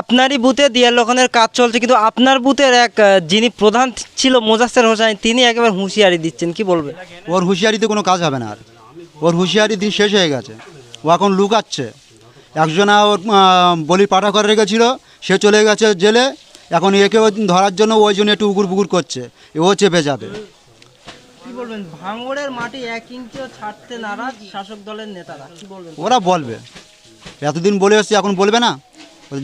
আপনারই বুথে দিয়ার লোখনের কাজ চলছে কিন্তু আপনার বুথের এক যিনি প্রধান ছিল মোজাস্তের হোসাইন তিনি একেবারে হুঁশিয়ারি দিচ্ছেন কি বলবে? ওর হুঁশিয়ারিতে কোনো কাজ হবে না আর। ওর হুঁশিয়ারি দিন শেষ হয়ে গেছে। ও এখন লুকাচ্ছে। একজনা ওর বলি পাঠা করে রেখেছিল সে চলে গেছে জেলে। এখন একে ও ধরার জন্য ওই জন্য একটু উগুর পুকুর করছে। ও চেপে যাবে। বলবেন? ভাঙড়ের মাটি এক ইঞ্চিও ছাড়তে নারাজ শাসক দলের নেতারা কি বলবেন? ওরা বলবে। এতদিন বলে এসছি এখন বলবে না?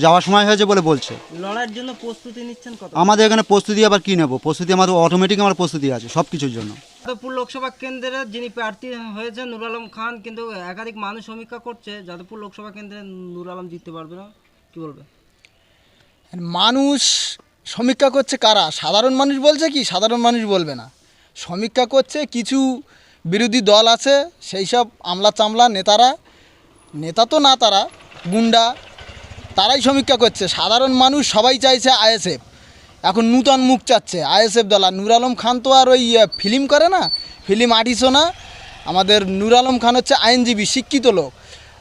যাওয়ার সময় হয়েছে বলে বলছে। লড়াইয়ের জন্য প্রস্তুতি নিচ্ছেন কত? আমাদের এখানে প্রস্তুতি আবার কী নেব? প্রস্তুতি আমাদের অটোমেটিক আমার প্রস্তুতি আছে সব কিছুর জন্য। যাদবপুর লোকসভা কেন্দ্রে যিনি প্রার্থী হয়েছেন নুর আলম খান কিন্তু একাধিক মানুষ সমীক্ষা করছে যাদবপুর লোকসভা কেন্দ্রে নুর আলম জিততে পারবে না। কি বলবে মানুষ সমীক্ষা করছে কারা? সাধারণ মানুষ বলছে কি? সাধারণ মানুষ বলবে না। সমীক্ষা করছে কিছু বিরোধী দল আছে সেই সব আমলা চামলা নেতারা নেতা তো না তারা গুন্ডা তারাই সমীক্ষা করছে। সাধারণ মানুষ সবাই চাইছে আইএসএফ। এখন নূতন মুখ চাচ্ছে আইএসএফ দল। আর নুর আলম খান তো আর ওই ফিল্ম করে না? ফিল্ম আর্টিস্টও না। আমাদের নূর আলম খান হচ্ছে আইনজীবী, শিক্ষিত লোক।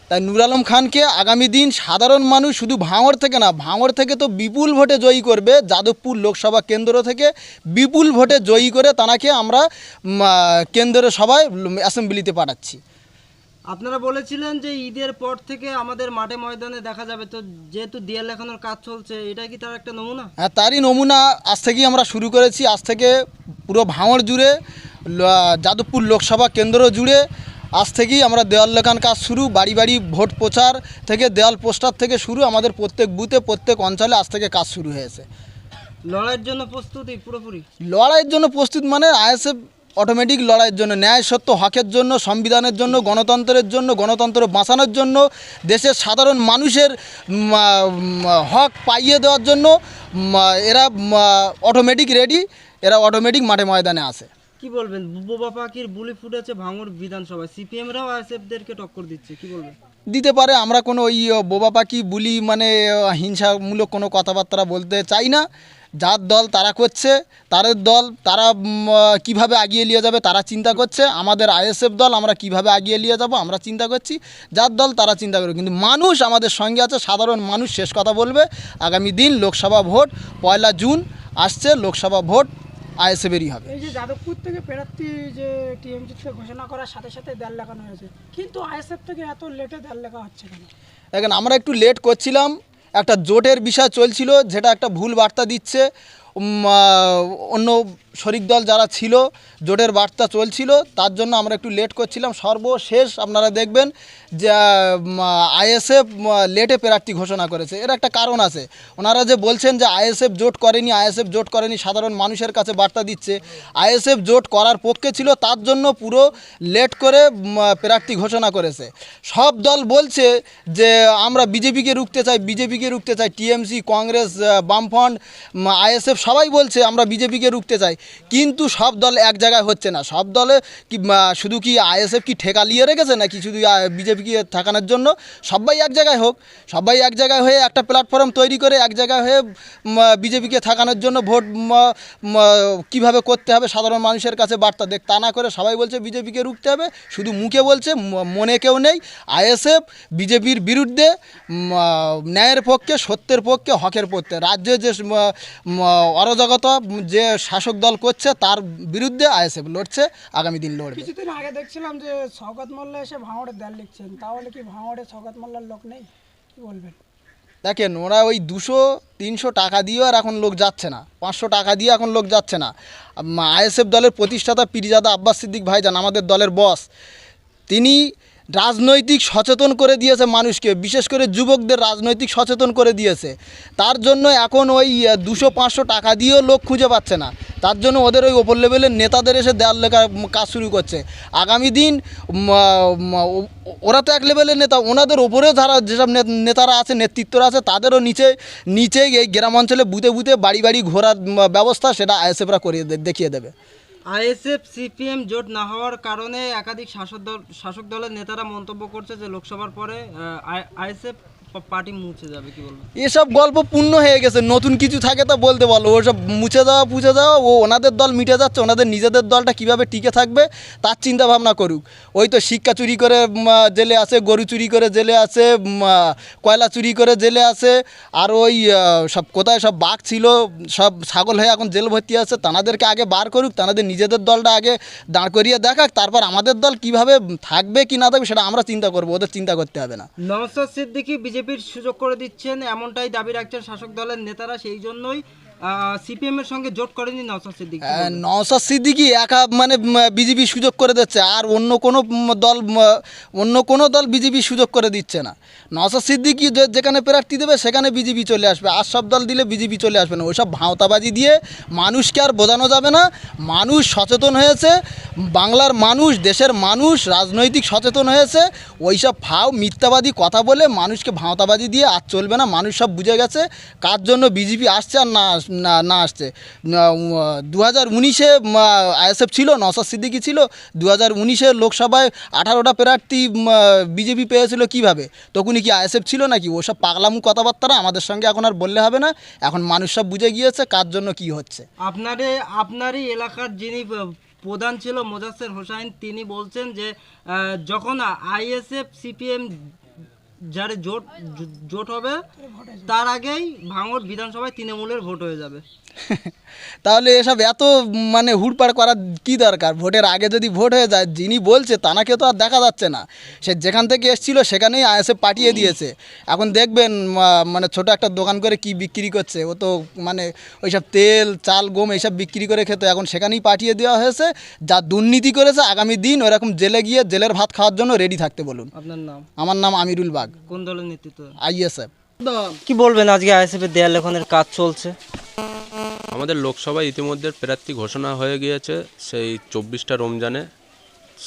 তাই নূর আলম খানকে আগামী দিন সাধারণ মানুষ শুধু ভাঙড় থেকে না, ভাঙড় থেকে তো বিপুল ভোটে জয়ী করবে যাদবপুর লোকসভা কেন্দ্র থেকে। বিপুল ভোটে জয়ী করে তানাকে আমরা কেন্দ্রের সবাই অ্যাসেম্বলিতে পাঠাচ্ছি। আপনারা বলেছিলেন যে ঈদের পর থেকে আমাদের মাঠে ময়দানে দেখা যাবে তো যেহেতু দেয়াল লেখানোর কাজ চলছে এটা কি তার একটা নমুনা? হ্যাঁ তারই নমুনা আজ থেকেই আমরা শুরু করেছি। আজ থেকে পুরো ভাঙড় জুড়ে যাদবপুর লোকসভা কেন্দ্র জুড়ে আজ থেকেই আমরা দেওয়াল লেখান কাজ শুরু বাড়ি বাড়ি ভোট প্রচার থেকে দেওয়াল পোস্টার থেকে শুরু আমাদের প্রত্যেক বুথে প্রত্যেক অঞ্চলে আজ থেকে কাজ শুরু হয়েছে। লড়াইয়ের জন্য প্রস্তুতি পুরোপুরি? লড়াইয়ের জন্য প্রস্তুত মানে আইএসএফ অটোমেটিক লড়াইয়ের জন্য ন্যায় সত্য হকের জন্য সংবিধানের জন্য গণতন্ত্রের জন্য গণতন্ত্র বাঁচানোর জন্য দেশের সাধারণ মানুষের হক পাইয়ে দেওয়ার জন্য এরা অটোমেটিক রেডি এরা অটোমেটিক মাঠে ময়দানে আসে কি বলবেন? বোবা পাখির বুলি ফুটেছে ভাঙড় বিধানসভায়। সিপিএমরাও আইএসএফদেরকে টক্কর দিচ্ছে কি বলবেন? দিতে পারে আমরা কোনো ওই বোবা পাখি বুলি মানে হিংসামূলক কোনো কথাবার্তা বলতে চাই না। যার দল তারা করছে তাদের দল তারা কীভাবে আগিয়ে নিয়ে যাবে তারা চিন্তা করছে। আমাদের আইএসএফ দল আমরা কীভাবে আগিয়ে নিয়ে যাব আমরা চিন্তা করছি। যার দল তারা চিন্তা করবে। কিন্তু মানুষ আমাদের সঙ্গে আছে সাধারণ মানুষ শেষ কথা বলবে। আগামী দিন লোকসভা ভোট পয়লা জুন আসছে লোকসভা ভোট আইএসএফেরই হবে। এই যে যাদবপুর থেকে প্রার্থী যে টিএমসি থেকে ঘোষণা করার সাথে সাথে দেড় লাগানো হয়েছে। কিন্তু আইএসএফ থেকে এত লেটে দেড় লেখা হচ্ছে কেন? দেখেন আমরা একটু লেট করছিলাম একটা জোটের বিষয় চলছিল যেটা একটা ভুল বার্তা দিচ্ছে। অন্য শরিক দল যারা ছিল, জোটের বার্তা চলছিল, তার জন্য আমরা একটু লেট করছিলাম। সর্বশেষ আপনারা দেখবেন যে আইএসএফ লেটে প্রার্থী ঘোষণা করেছে। এর একটা কারণ আছে। ওনারা যে বলছেন যে, আইএসএফ জোট করেনি, আইএসএফ জোট করেনি, সাধারণ মানুষের কাছে বার্তা দিচ্ছে। আইএসএফ জোট করার পক্ষে ছিল, তার জন্য পুরো লেট করে প্রার্থী ঘোষণা করেছে। সব দল বলছে যে, আমরা বিজেপিকে রুখতে চাই, বিজেপিকে রুখতে চাই, টিএমসি, কংগ্রেস বামফ্রন্ট আইএসএফ সবাই বলছে, আমরা বিজেপিকে রুখতে চাই। কিন্তু সব দল এক জায়গায় হচ্ছে না। সব দলে কি শুধু কি আইএসএফ কি ঠেকা নিয়ে রেখেছে নাকি শুধু বিজেপিকে থাকানোর জন্য? সবাই এক জায়গায় হোক, সবাই এক জায়গায় হয়ে একটা প্ল্যাটফর্ম তৈরি করে এক জায়গায় হয়ে বিজেপিকে থাকানোর জন্য ভোট কীভাবে করতে হবে সাধারণ মানুষের কাছে বার্তা দেখ। তা না করে সবাই বলছে বিজেপিকে রুখতে হবে, শুধু মুখে বলছে মনে কেউ নেই। আইএসএফ বিজেপির বিরুদ্ধে ন্যায়ের পক্ষে, সত্যের পক্ষে, হকের পক্ষে। রাজ্যে যে অরাজকতা, যে শাসক দল করছে তার বিরুদ্ধে আইএসএফ লড়ছে আগামী দিন লড়বে। কিছুদিন আগে দেখছিলাম যে শওকত মোল্লা এসে ভাঙড়ে দেড় লিখছেন। তাহলে কি ভাঙড়ে শওকত মোল্লার লোক নেই? কি বলবেন? দেখেন ওরা ওই দুশো তিনশো টাকা দিয়েও আর এখন লোক যাচ্ছে না। পাঁচশো টাকা দিয়ে এখন লোক যাচ্ছে না। আইএসএফ দলের প্রতিষ্ঠাতা পিরিজাদা আব্বাস সিদ্দিক ভাইজান আমাদের দলের বস তিনি রাজনৈতিক সচেতন করে দিয়েছে মানুষকে বিশেষ করে যুবকদের রাজনৈতিক সচেতন করে দিয়েছে। তার জন্য এখন ওই দুশো পাঁচশো টাকা দিয়েও লোক খুঁজে পাচ্ছে না। তার জন্য ওদের ওই ওপর লেভেলের নেতাদের এসে দেয়াল লেখা কাজ শুরু করছে। আগামী দিন ওরা তো এক লেভেলের নেতা, ওনাদের ওপরেও যারা যেসব নেতারা আছে, নেতৃত্বরা আছে, তাদেরও নিচে নিচে এই গ্রাম অঞ্চলে বুতে বুথে বাড়ি বাড়ি ঘোরার ব্যবস্থা সেটা আইএসএফরা করিয়ে দেখিয়ে দেবে। আইএসএফ, সিপিএম জোট না হওয়ার কারণে একাধিক শাসক দল, শাসক দলের নেতারা মন্তব্য করছে যে লোকসভার পরে আইএসএফ পার্টি মুছে যাবে কি বলবেন এসব গল্প পূর্ণ হয়ে গেছে নতুন কিছু থাকে তা বলতে বলো ওসব মুছে যাওয়া পুছে যাওয়া ও ওনাদের দল মিটে যাচ্ছে ওনাদের নিজেদের দলটা কীভাবে টিকে থাকবে তার চিন্তা ভাবনা করুক। ওই তো শিক্ষা চুরি করে জেলে আছে গরু চুরি করে জেলে আছে কয়লা চুরি করে জেলে আছে আর ওই সব কোথায় সব বাঘ ছিল সব ছাগল হয়ে এখন জেল ভর্তি আছে তানাদেরকে আগে বার করুক তানাদের নিজেদের দলটা আগে দাঁড় করিয়ে দেখাক তারপর আমাদের দল কীভাবে থাকবে কি না থাকবে সেটা আমরা চিন্তা করব ওদের চিন্তা করতে হবে না। নওসাদ সিদ্দিকি বিজেপির সুযোগ করে দিচ্ছেন এমনটাই দাবি রাখছেন শাসক দলের নেতারা সেই জন্যই সিপিএম এর সঙ্গে জোট করেনি নওসাদ সিদ্দিকি। আহ, নওশাদ সিদ্দিকি একা মানে বিজেপি সুযোগ করে দিচ্ছে আর অন্য কোনো দল অন্য কোনো দল বিজেপি সুযোগ করে দিচ্ছে না। নওশাদ সিদ্দিকি যেখানে প্রার্থী দেবে সেখানে বিজেপি চলে আসবে আর সব দল দিলে বিজেপি চলে আসবে না। ওইসব ভাঁওতাবাজি দিয়ে মানুষকে আর বোঝানো যাবে না। মানুষ সচেতন হয়েছে বাংলার মানুষ দেশের মানুষ রাজনৈতিক সচেতন হয়েছে। ওইসব ফাও মিথ্যাবাদী কথা বলে মানুষকে ভাঁওতাবাজি দিয়ে আর চলবে না। মানুষ সব বুঝে গেছে কার জন্য বিজেপি আসছে আর না আস- না না আসছে। দু হাজার উনিশে আইএসএফ ছিল নসাদ সিদ্দিকি ছিল। দু হাজার উনিশে লোকসভায় আঠারোটা প্রার্থী বিজেপি পেয়েছিল কীভাবে? তখনই কি আইএসএফ ছিল নাকি? ওসব পাগলামু কথাবার্তারা আমাদের সঙ্গে এখন আর বললে হবে না। এখন মানুষ সব বুঝে গিয়েছে কার জন্য কি হচ্ছে। আপনারে, আপনারই এলাকার যিনি প্রধান ছিল মোজাসের হোসাইন, তিনি বলছেন যে যখন আইএসএফ, সিপিএম যার জোট জোট হবে তার আগেই ভাঙড় বিধানসভায় তৃণমূলের ভোট হয়ে যাবে। তাহলে এসব এত মানে হুড়পাড় করার কি দরকার? ভোটের আগে যদি ভোট হয়ে যায় যিনি বলছে তানাকে তো আর দেখা যাচ্ছে না। সে যেখান থেকে এসছিল সেখানেই আইএসএফ পাঠিয়ে দিয়েছে। এখন দেখবেন মানে ছোট একটা দোকান করে কি বিক্রি করছে। ও তো মানে ওইসব তেল চাল গম এইসব বিক্রি করে খেতো। এখন সেখানেই পাঠিয়ে দেওয়া হয়েছে। যা দুর্নীতি করেছে আগামী দিন ওরকম জেলে গিয়ে জেলের ভাত খাওয়ার জন্য রেডি থাকতে বলুন। আপনার নাম? আমার নাম আমিরুল বাগ। কোন দলের নেতৃত্ব? আইএসএফ। কি বলবেন আজকে আইএসএফ এর দেয়াল লেখনের কাজ চলছে? আমাদের লোকসভায় ইতিমধ্যে প্রার্থী ঘোষণা হয়ে গিয়েছে সেই চব্বিশটা রমজানে।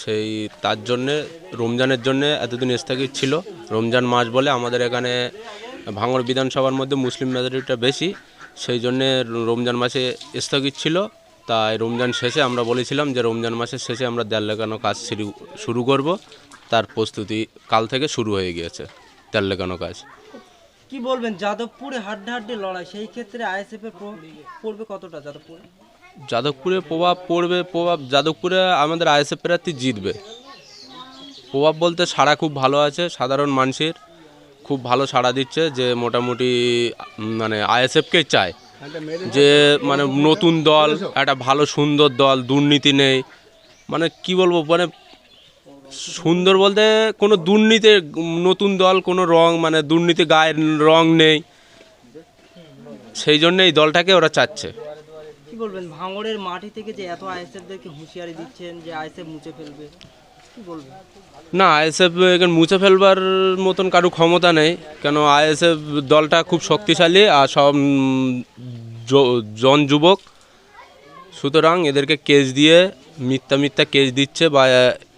সেই তার জন্যে, রমজানের জন্যে এতদিন স্থগিত ছিল। রমজান মাস বলে আমাদের এখানে ভাঙড় বিধানসভার মধ্যে মুসলিম মেজরিটিটা বেশি। সেই জন্যে রমজান মাসে স্থগিত ছিল। তাই রমজান শেষে আমরা বলেছিলাম যে রমজান মাসের শেষে আমরা দেড় লেখানো কাজ শুরু করব। তার প্রস্তুতি কাল থেকে শুরু হয়ে গিয়েছে দেয়াল লেখানো কাজ। কি বলবেন? যাদবপুরে হাড্ডাহাড্ডি লড়াই, সেই ক্ষেত্রে আইএসএফ এর প্রভাব পড়বে কতটা যাদবপুরে? যাদবপুরে প্রভাব পড়বে, প্রভাব যাদবপুরে আমাদের আইএসএফ প্রার্থী জিতবে। প্রভাব বলতে সাড়া খুব ভালো আছে, সাধারণ মানুষের। খুব ভালো সাড়া দিচ্ছে যে মোটামুটি মানে আইএসএফকে চায়। যে মানে নতুন দল, একটা ভালো সুন্দর দল, দুর্নীতি নেই। মানে কি বলব মানে সুন্দর বলতে কোনো দুর্নীতি নতুন দল কোনো রং মানে দুর্নীতি গায়ের রং নেই। সেই জন্য এই দলটাকে ওরা চাচ্ছে। কি বলবেন ভাঙড়ের মাটি থেকে যে এত আইএসএফ দেরকে হুঁশিয়ারি দিচ্ছেন যে আইএসএফ মুছে ফেলবে কি বলবেন? না আইএসএফ এখানে মুছে ফেলবার মতন কারও ক্ষমতা নেই কেন আইএসএফ দলটা খুব শক্তিশালী আর সব জন যুবক। সুতরাং এদেরকে কেস দিয়ে মিথ্যা মিথ্যা কেস দিচ্ছে বা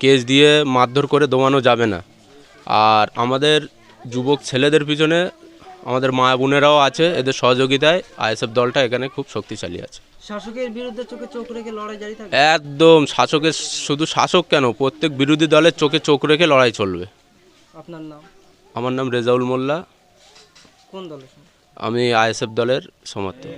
কেস দিয়ে মারধর করে দমানো যাবে না। আর আমাদের যুবক ছেলেদের পিছনে আমাদের মা বোনেরাও আছে এদের সহযোগিতায় আইএসএফ দলটা এখানে খুব শক্তিশালী আছে। শাসকের বিরুদ্ধে চোখে চোখ রেখে লড়াই জারি থাকবে? একদম শাসকের শুধু শাসক কেন? প্রত্যেক বিরোধী দলের চোখে চোখ রেখে লড়াই চলবে। আপনার নাম? আমার নাম রেজাউল মোল্লা। কোন দলের আমি আইএসএফ দলের সমর্থক।